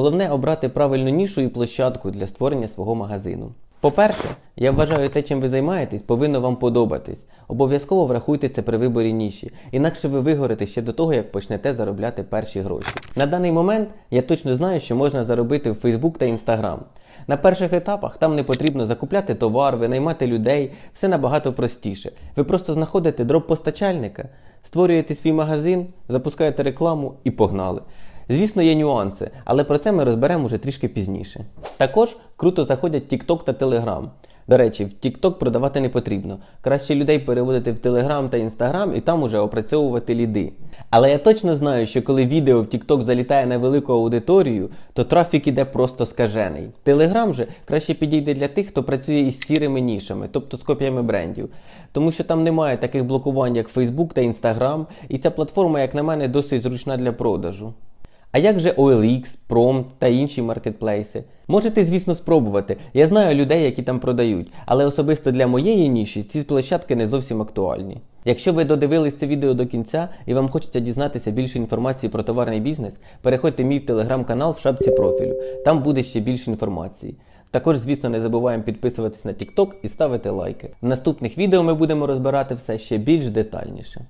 Головне обрати правильну нішу і площадку для створення свого магазину. По-перше, я вважаю, те, чим ви займаєтесь, повинно вам подобатись. Обов'язково врахуйте це при виборі ніші, інакше ви вигорите ще до того, як почнете заробляти перші гроші. На даний момент я точно знаю, що можна заробити в Facebook та Instagram. На перших етапах там не потрібно закупляти товар, винаймати людей, все набагато простіше. Ви просто знаходите дроп-постачальника, створюєте свій магазин, запускаєте рекламу і погнали. Звісно, є нюанси, але про це ми розберемо вже трішки пізніше. Також круто заходять TikTok та Telegram. До речі, в TikTok продавати не потрібно. Краще людей переводити в Telegram та Instagram і там уже опрацьовувати ліди. Але я точно знаю, що коли відео в TikTok залітає на велику аудиторію, то трафік іде просто скажений. Telegram же краще підійде для тих, хто працює із сірими нішами, тобто з копіями брендів. Тому що там немає таких блокувань, як Facebook та Instagram, і ця платформа, як на мене, досить зручна для продажу. А як же OLX, Prom та інші маркетплейси? Можете, звісно, спробувати. Я знаю людей, які там продають, але особисто для моєї ніші ці площадки не зовсім актуальні. Якщо ви додивились це відео до кінця і вам хочеться дізнатися більше інформації про товарний бізнес, переходьте в мій телеграм-канал в шапці профілю. Там буде ще більше інформації. Також, звісно, не забуваємо підписуватись на TikTok і ставити лайки. В наступних відео ми будемо розбирати все ще більш детальніше.